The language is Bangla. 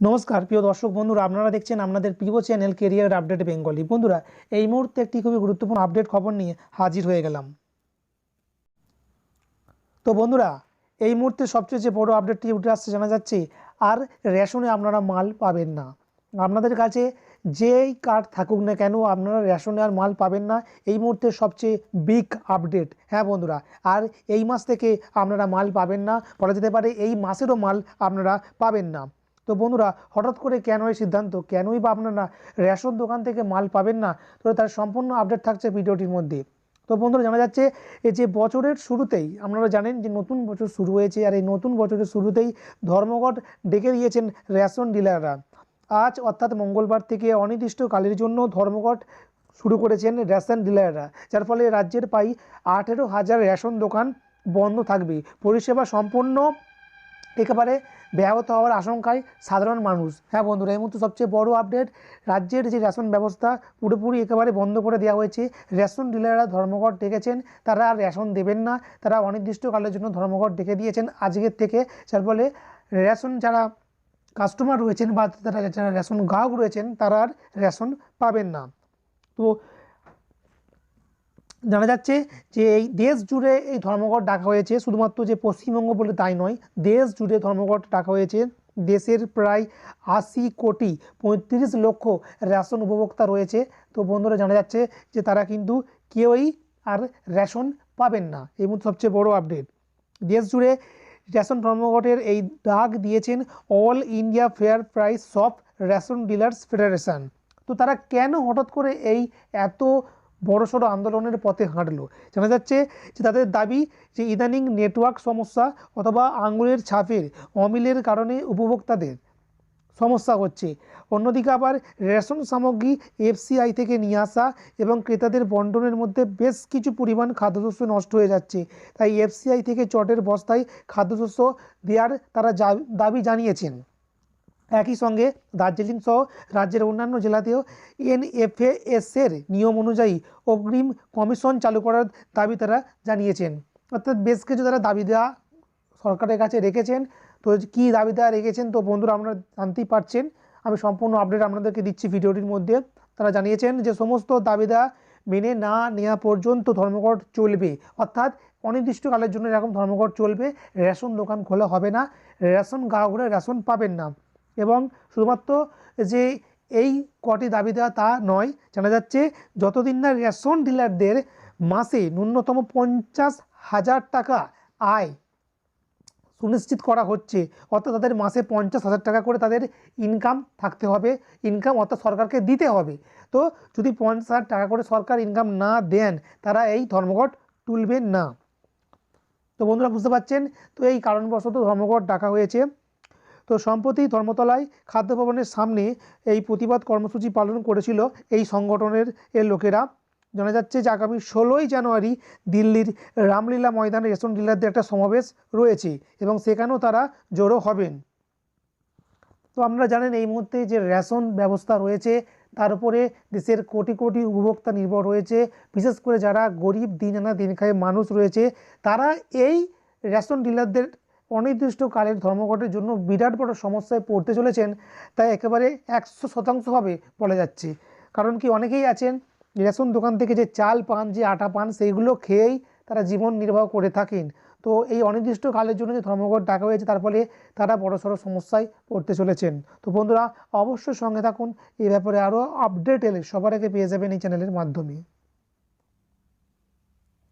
নমস্কার, প্রিয় দর্শক বন্ধুরা, আপনারা দেখছেন আপনাদের প্রিয় চ্যানেল কেরিয়ার আপডেট বেঙ্গলি বন্ধুরা, এই মুহূর্তে একটি খুবই গুরুত্বপূর্ণ আপডেট খবর নিয়ে হাজির হয়ে গেলাম। তো বন্ধুরা, এই মুহূর্তে সবচেয়ে যে বড় আপডেটটি উঠে আসছে, জানা যাচ্ছে, আর রেশনে আপনারা মাল পাবেন না। আপনাদের কাছে যেই কার্ড থাকুক না কেন, আপনারা রেশনে আর মাল পাবেন না। এই মুহূর্তে সবচেয়ে বিগ আপডেট হ্যাঁ বন্ধুরা, আর এই মাস থেকে আপনারা মাল পাবেন না, বলা যেতে পারে এই মাসেরও মাল আপনারা পাবেন না। তো বন্ধুরা, হঠাৎ করে কেন এই সিদ্ধান্ত? কেনই বা আপনারা রেশন দোকান থেকে মাল পাবেন না? তো তার সম্পূর্ণ আপডেট থাকছে ভিডিওটির মধ্যে। তো বন্ধুরা, জানা যাচ্ছে এই যে বছরের শুরুতেই, আপনারা জানেন যে নতুন বছর শুরু হয়েছে আর এই নতুন বছরের শুরুতেই ধর্মঘট ডেকে দিয়েছেন রেশন ডিলাররা। আজ অর্থাৎ মঙ্গলবার থেকে অনির্দিষ্টকালের জন্য ধর্মঘট শুরু করেছেন রেশন ডিলাররা, যার ফলে রাজ্যের প্রায় আঠেরো হাজার রেশন দোকান বন্ধ থাকবে। পরিষেবা সম্পূর্ণ একেবারে ব্যাহত হওয়ার আশঙ্কায় সাধারণ মানুষ। হ্যাঁ বন্ধুরা, এই মুহূর্তে সবচেয়ে বড় আপডেট, রাজ্যের যে রেশন ব্যবস্থা পুরোপুরি একেবারে বন্ধ করে দেওয়া হয়েছে। রেশন ডিলাররা ধর্মঘট ডেকেছেন, তারা আর রেশন দেবেন না। তারা অনির্দিষ্টকালের জন্য ধর্মঘট ডেকে দিয়েছেন আজকের থেকে। যার ফলে রেশন যারা কাস্টমার রয়েছেন বা তারা যারা রেশন গ্রাহক রয়েছেন, তারা আর রেশন পাবেন না। তো জানা যাচ্ছে যে এই দেশ জুড়ে এই ধর্মঘট ডাকা হয়েছে। শুধুমাত্র যে পশ্চিমবঙ্গ বলে তাই নয়, দেশ জুড়ে ধর্মঘট ডাকা হয়েছে। দেশের প্রায় আশি কোটি পঁয়ত্রিশ লক্ষ রেশন উপভোক্তা রয়েছে। তো বন্ধুরা, জানা যাচ্ছে যে তারা কিন্তু কেউই আর রেশন পাবেন না। এই মুহূর্তে সবচেয়ে বড় আপডেট। দেশ জুড়ে রেশন ধর্মঘটের এই ডাক দিয়েছেন অল ইন্ডিয়া ফেয়ার প্রাইস সব রেশন ডিলার্স ফেডারেশন। তো তারা কেন হঠাৎ করে এই এত বড়সড় আন্দোলনের পথে হাঁটলো। জানা যাচ্ছে যে তাদের দাবি যে ইদানিং নেটওয়ার্ক সমস্যা অথবা আঙুলের ছাপের অমিলের কারণে উপভোক্তাদের সমস্যা হচ্ছে। অন্যদিকে আবার রেশন সামগ্রী এফসিআই থেকে নিয়ে আসা এবং ক্রেতাদের বন্টনের মধ্যে বেশ কিছু পরিমাণ খাদ্যশস্য নষ্ট হয়ে যাচ্ছে। তাই এফসিআই থেকে চটের বস্তায় খাদ্যশস্য দেওয়ার তারা দাবি জানিয়েছেন। একই সঙ্গে দার্জিলিং সহ রাজ্যের অন্যান্য জেলাতেও এনএফএএস এর নিয়ম অনুযায়ী অগ্রিম কমিশন চালু করার দাবি তারা জানিয়েছেন। অর্থাৎ বেশ কিছু তারা দাবি দেওয়া সরকারের কাছে রেখেছেন। তো কী দাবি দেওয়া রেখেছেন তো বন্ধুরা আপনারা জানতেই পারছেন। আমি সম্পূর্ণ আপডেট আপনাদেরকে দিচ্ছি ভিডিওটির মধ্যে। তারা জানিয়েছেন যে সমস্ত দাবি দেওয়া মেনে না নেওয়া পর্যন্ত ধর্মঘট চলবে। অর্থাৎ অনির্দিষ্টকালের জন্য এরকম ধর্মঘট চলবে। রেশন দোকান খোলা হবে না। রেশন গ্রাহকরা রেশন পাবেন না। এবং শুধুমাত্র যে এই কটি দাবি দেওয়া তা নয়, জানা যাচ্ছে যতদিন না রেশন ডিলারদের মাসে ন্যূনতম পঞ্চাশ হাজার টাকা আয় সুনিশ্চিত করা হচ্ছে, অর্থাৎ তাদের মাসে পঞ্চাশ হাজার টাকা করে তাদের ইনকাম থাকতে হবে ইনকাম অর্থাৎ সরকারকে দিতে হবে। তো যদি পঞ্চাশ হাজার টাকা করে সরকার ইনকাম না দেন, তারা এই ধর্মঘট তুলবেন না। তো বন্ধুরা, বুঝতে পারছেন? তো এই কারণবশত ধর্মঘট ডাকা হয়েছে। তো সম্প্রতি ধর্মতলায় খাদ্য ভবনের সামনে এই প্রতিবাদ কর্মসূচি পালন করেছিল এই সংগঠনের এর লোকেরা। জানা যাচ্ছে যে আগামী ষোলোই জানুয়ারি দিল্লির রামলীলা ময়দানে রেশন ডিলারদের একটা সমাবেশ রয়েছে এবং সেখানেও তারা জড়ো হবেন। তো আপনারা জানেন এই মুহূর্তে যে রেশন ব্যবস্থা রয়েছে, তার উপরে দেশের কোটি কোটি উপভোক্তা নির্ভর রয়েছে। বিশেষ করে যারা গরিব দিন আনা দিন খায় মানুষ রয়েছে, তারা এই রেশন ডিলারদের অনির্দিষ্টকালের ধর্মঘটের জন্য বিরাট বড় সমস্যায় পড়তে চলেছেন, তাই একেবারে একশো শতাংশভাবে বলা যাচ্ছে। কারণ কি অনেকেই আছেন, রেশন দোকান থেকে যে চাল পান, যে আটা পান, সেইগুলো খেয়েই তারা জীবন নির্বাহ করে থাকেন। তো এই অনির্দিষ্টকালের জন্য যে ধর্মঘট ডাকা হয়েছে, তার ফলে তারা বড়সড় সমস্যায় পড়তে চলেছেন। তো বন্ধুরা, অবশ্যই সঙ্গে থাকুন। এই ব্যাপারে আরও আপডেট এলে সবার আগে পেয়ে যাবেন এই চ্যানেলের মাধ্যমে।